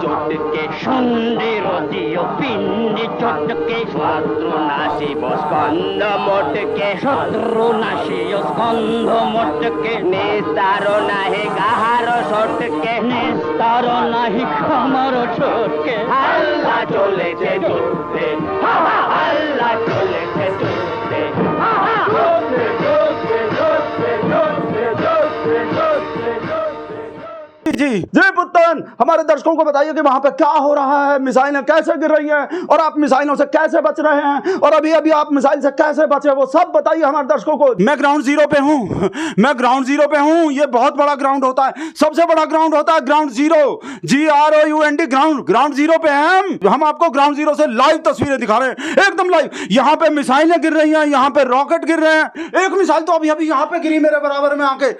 চটকে সন্দেহ দিও পিণ্ডি চটকে শত্রু নাশিব স্কন্ধ মোটকে শত্রু নাশিও স্কন্ধ মোটকে নিস্তার নাহি কাহার সটকে নিস্তার নাহি খামার ছোটকে আল্লাহ চলেছে যুদ্ধে হা, जी जी पुत्तन, हमारे दर्शकों को बताइए कि वहाँ पे क्या हो रहा है? मिसाइलें कैसे गिर रही हैं? और आप मिसाइलों से कैसे बच रहे हैं? और अभी अभी आप मिसाइल से कैसे बचे वो सब बताइए हमारे दर्शकों को। मैं ग्राउंड ज़ीरो पे हूँ। मैं ग्राउंड ज़ीरो पे हूँ। ये बहुत बड़ा ग्राउंड होता है। सबसे बड़ा ग्राउंड होता है ground zero G R O U N D ground ground zero पे है हम। आपको ग्राउंड ज़ीरो से लाइव तस्वीरें दिखा रहे हैं। एकदम लाइव यहाँ पे मिसाइलें गिर रही हैं। यहाँ पे रॉकेट गिर रहे हैं। एक मिसाइल तो अभी अभी यहाँ पे गिरी मेरे बराबर में आके।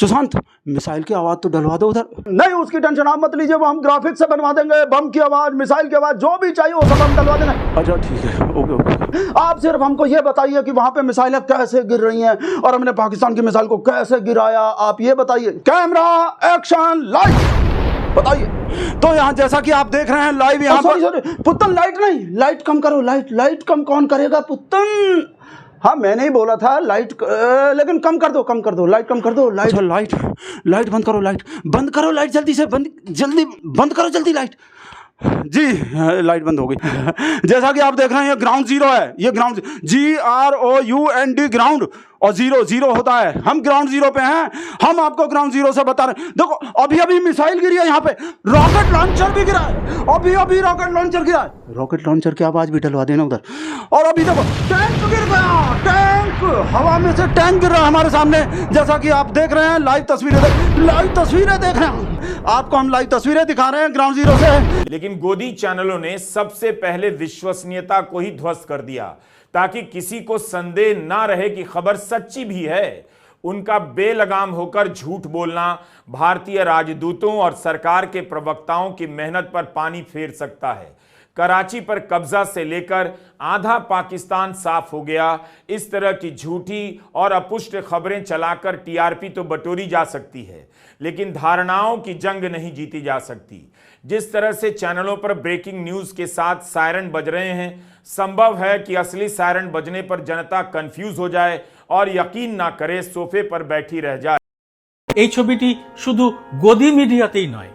सुशांत, मिसाइल की आवाज़ तो डलवा दो उधर। नहीं उसकी टेंशन आप मत लीजिए वो हम ग्राफिक्स से बनवा देंगे बम की आवाज़ मिसाइल की आवाज़ जो भी चाहिए वो सब हम डलवा देंगे। अच्छा ठीक है ओके ओके। आप सिर्फ़ हमको ये बताइए कि वहाँ पे मिसाइलें कैसे गिर रही हैं और हमने पाकिस्तान की मिसाइल को कैसे गिराया आप ये बताइए। कैमरा एक्शन लाइट बताइए। तो यहाँ जैसा कि आप देख रहे हैं लाइव यहाँ सॉरी सॉरी पुत्तन लाइट नहीं। लाइट कम करो लाइट लाइट कम कौन करेगा पुत्तन हाँ मैंने ही बोला था लाइट लेकिन कम कर दो, कम कर दो लाइट कम कर दो लाइट अच्छा लाइट लाइट बंद करो लाइट बंद करो लाइट जल्दी से, बंद, जल्दी, बंद करो जल्दी लाइट जी लाइट बंद हो गई। जैसा कि आप देख रहे हैं, ये ग्राउंड ज़ीरो है, ये ground G R O U N D ground और ज़ीरो ज़ीरो होता है। हम ग्राउंड ज़ीरो पे हैं। हम आपको ग्राउंड ज़ीरो से बता रहे हैं। देखो अभी अभी मिसाइल गिरी है यहाँ पे। रॉकेट लॉन्चर भी गिरा है। अभी अभी रॉकेट लॉन्चर गिरा है। रॉकेट लॉन्चर की आवाज़ भी डलवा देना उधर। और अभी देखो टैंक गिर गया। टैंक हवा में से टैंक गिर रहा है हमारे सामने। जैसा कि आप देख रहे हैं लाइव तस्वीरें देख लाइव तस्वीरें देख रहे हैं आपको हम लाइव तस्वीरें दिखा रहे हैं ग्राउंड ज़ीरो से। लेकिन गोदी चैनलों ने सबसे पहले विश्वसनीयता को ही ध्वस्त कर दिया। ताकि किसी को संदेह ना रहे कि खबर सच्ची भी है। उनका बेलगाम होकर झूठ बोलना भारतीय राजदूतों और सरकार के प्रवक्ताओं की मेहनत पर पानी फेर सकता है। कराची पर कब्जा से लेकर आधा पाकिस्तान साफ हो गया इस तरह की झूठी और अपुष्ट खबरें चलाकर टीआरपी तो बटोरी जा सकती है लेकिन धारणाओं की जंग नहीं जीती जा सकती जिस तरह से चैनलों पर ब्रेकिंग न्यूज के साथ सायरन बज रहे हैं संभव है कि असली सायरन बजने पर जनता कंफ्यूज हो जाए और यकीन ना करे सोफे पर बैठी रह जाए এই ছবিটি শুধু গদি মিডিয়াতেই নয়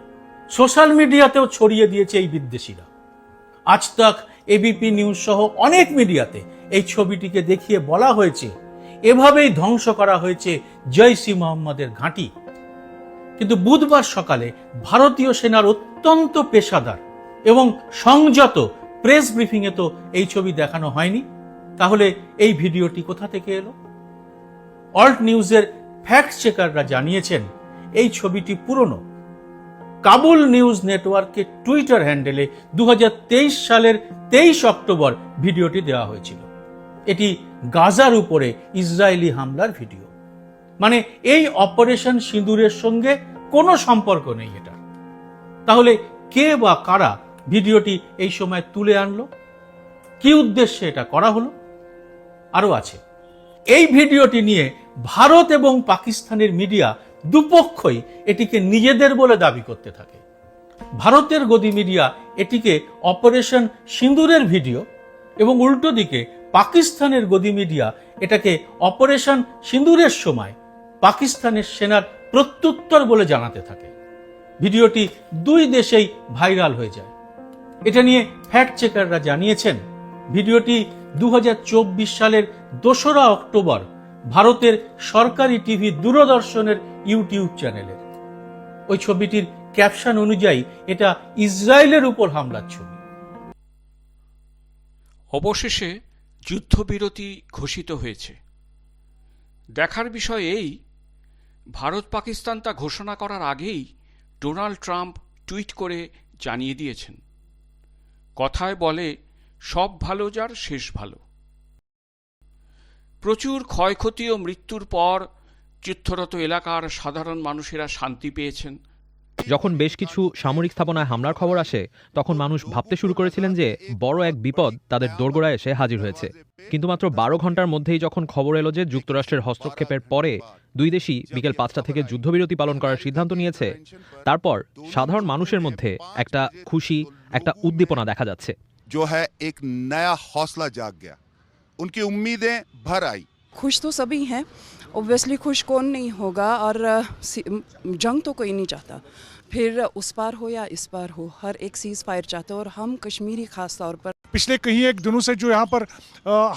সোশ্যাল মিডিয়াতেও ছড়িয়ে দিয়েছে এই বিদ্বেষীরা আজ তাক এবিপি নিউজ সহ অনেক মিডিয়াতে এই ছবিটিকে দেখিয়ে বলা হয়েছে, এভাবেই ধ্বংস করা হয়েছে জৈসি মোহাম্মদের ঘাঁটি। কিন্তু বুধবার সকালে ভারতীয় সেনার অত্যন্ত পেশাদার এবং সংযত প্রেস ব্রিফিংয়ে তো এই ছবি দেখানো হয়নি, তাহলে এই ভিডিওটি কোথা থেকে এলো? অল্ট নিউজের ফ্যাক্ট চেকাররা জানিয়েছেন, এই ছবিটি পুরনো কাবুল নিউজ নেটওয়ার্কের টুইটার হ্যান্ডেলে দুহাজার তেইশ সালের তেইশ অক্টোবর ভিডিওটি দেওয়া হয়েছিল। এটি গাজার উপরে ইসরায়েলি হামলার ভিডিও। মানে এই অপারেশন সিঁদুরের সঙ্গে কোনো সম্পর্ক নেই এটা। তাহলে কে বা কারা ভিডিওটি এই সময় তুলে আনলো? কি উদ্দেশ্যে এটা করা হলো? আরও আছে। এই ভিডিওটি নিয়ে ভারত এবং পাকিস্তানের মিডিয়া দুপক্ষই এটিকে নিজেদের বলে দাবি করতে থাকে। ভারতের গদি মিডিয়া এটিকে অপারেশন সিঁদুরের ভিডিও এবং উল্টো দিকে পাকিস্তানের গদি মিডিয়া এটাকে অপারেশন সিঁদুরের সময় পাকিস্তানের সেনার প্রত্যুত্তর বলে জানাতে থাকে। ভিডিওটি দুই দেশেই ভাইরাল হয়ে যায়। এটা নিয়ে ফ্যাক্ট চেকাররা জানিয়েছেন, ভিডিওটি দু হাজার চব্বিশ সালের দোসরা অক্টোবর ভারতের সরকারি টিভি দূরদর্শনের ইউটিউব চ্যানেলের। ওই ছবিটির ক্যাপশন অনুযায়ী এটা ইসরায়েলের উপর হামলার ছবি। অবশেষে যুদ্ধবিরতি ঘোষিত হয়েছে। দেখার বিষয় এই ভারত পাকিস্তান তা ঘোষণা করার আগেই ডোনাল্ড ট্রাম্প টুইট করে জানিয়ে দিয়েছেন। কথায় বলে, সব ভালো যার, শেষ ভালো। প্রচুর ক্ষয়ক্ষতি ও মৃত্যুর পর যুদ্ধরত এলাকার সাধারণ মানুষেরা শান্তি পেয়েছেন যখন বেশ কিছু সামরিক স্থাপনায় হামলার খবর আসে তখন মানুষ ভাবতে শুরু করেছিলেন যে বড় এক বিপদ তাদের দোরগোড়ায় এসে হাজির হয়েছে কিন্তু মাত্র বারো ঘন্টার মধ্যেই যখন খবর এলো যে যুক্তরাষ্ট্রের হস্তক্ষেপের পরে দুই দেশই বিকেল পাঁচটা থেকে যুদ্ধবিরতি পালন করার সিদ্ধান্ত নিয়েছে তারপর সাধারণ মানুষের মধ্যে একটা খুশি একটা উদ্দীপনা দেখা যাচ্ছে जो है एक नया हौसला जाग गया उनकी उम्मीदें भर आई। खुश तो सभी हैं ओब्वियसली खुश कौन नहीं होगा और जंग तो कोई नहीं चाहता। फिर उस पार हो या इस पार हो हर एक सीज़ फायर चाहते हैं और हम कश्मीरी ख़ास तौर पर। पिछले कहीं एक दिनों से जो यहाँ पर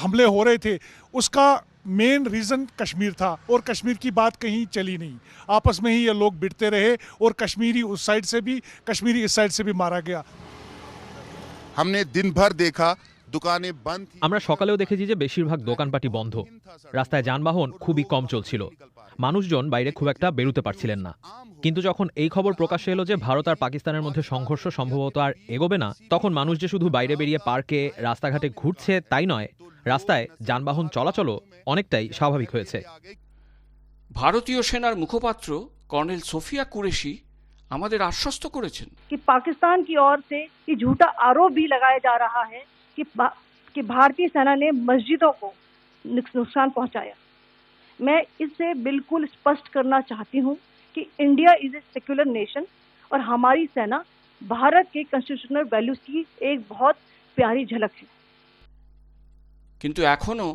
हमले हो रहे थे उसका मेन रीज़न कश्मीर था और कश्मीर की बात कहीं चली नहीं। आपस में ही ये लोग बिटते रहे और कश्मीरी उस साइड से भी कश्मीरी इस साइड से भी मारा गया। हमने दिन भर देखा আমরা সকালেও দেখেছি যে বেশিরভাগ দোকানপাটি বন্ধ রাস্তায় যানবাহন খুবই কম চলছিল মানুষজন বাইরে খুব একটা বেরোতে পারছিলেন না কিন্তু যখন এই খবর প্রকাশ্যে এলো যে ভারত আর পাকিস্তানের মধ্যে সংঘর্ষ সম্ভবত আর এগোবে না তখন মানুষ যে শুধু বাইরে বেরিয়ে পার্কে রাস্তাঘাটে ঘুরছে তাই নয় রাস্তায় যানবাহন চলাচলও অনেকটাই স্বাভাবিক হয়েছে ভারতীয় সেনার মুখপাত্র কর্নেল সোফিয়া কুরেশি আমাদের আশ্বস্ত করেছেন कि पाकिस्तान की ओर से ये झूठा आरोप भी लगाया जा रहा है कि भा- कि भारतीय सेना ने मस्जिदों को नुक- नुकसान पहुंचाया मैं इससे बिल्कुल स्पष्ट करना चाहती हूं कि India is a secular nation और हमारी सेना भारत के कॉन्स्टिट्यूशनल वैल्यूज की एक बहुत प्यारी झलक है কিন্তু এখনও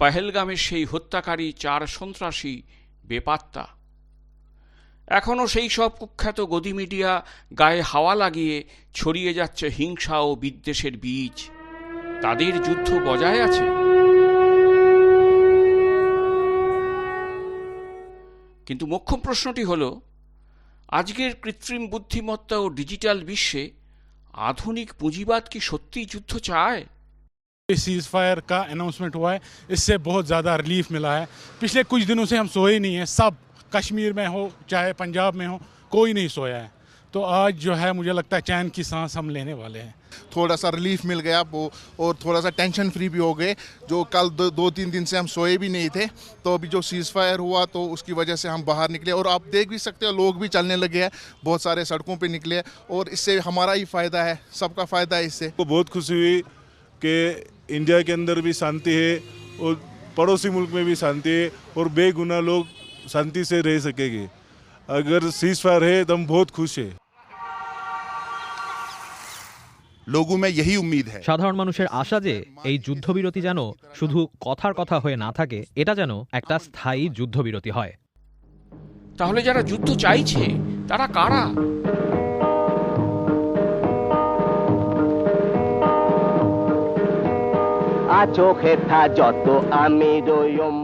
পহেলগামের সেই হত্যাকারী চার সন্ত্রাসী বেপাত্তা এখনও সেই সব কুখ্যাত গদি মিডিয়া গায়ে হাওয়া লাগিয়ে ছড়িয়ে যাচ্ছে হিংসা ও বিদ্বেষের বীজ তাদের যুদ্ধ বজায় আছে কিন্তু মোক্ষম প্রশ্নটি হল আজকের কৃত্রিম বুদ্ধিমত্তা ও ডিজিটাল বিশ্বে আধুনিক পুঁজিবাদ কি সত্যিই যুদ্ধ চায় सीज फायर का अनाउंसमेंट हुआ है इससे बहुत ज़्यादा रिलीफ मिला है पिछले कुछ दिनों से हम सोए नहीं हैं सब कश्मीर में हो चाहे पंजाब में हो कोई नहीं सोया है तो आज जो है मुझे लगता है चैन की सांस हम लेने वाले हैं। थोड़ा सा रिलीफ मिल गया वो और थोड़ा सा टेंशन फ्री भी हो गए जो कल दो, दो तीन दिन से हम सोए भी नहीं थे तो अभी जो सीज फायर हुआ तो उसकी वजह से हम बाहर निकले और आप देख भी सकते हो लोग भी चलने लगे हैं बहुत सारे सड़कों पर निकले और इससे हमारा ही फ़ायदा है सबका फ़ायदा है इससे। बहुत खुशी हुई कि इंडिया के अंदर भी शांति है और पड़ोसी मुल्क में भी शांति है और बेगुनाह लोग शांति से रह सकेंगे। अगर सीज फायर है तो हम बहुत खुश हैं। लोगों में यही उम्मीद है সাধারণ মানুষের আশা যে এই যুদ্ধবিরতি যেন শুধু কথার কথা হয়ে না থাকে এটা যেন একটা স্থায়ী যুদ্ধবিরতি হয় তাহলে যারা যুদ্ধ চাইছে তারা কারা আ চোখে থা যত আমি রইম রা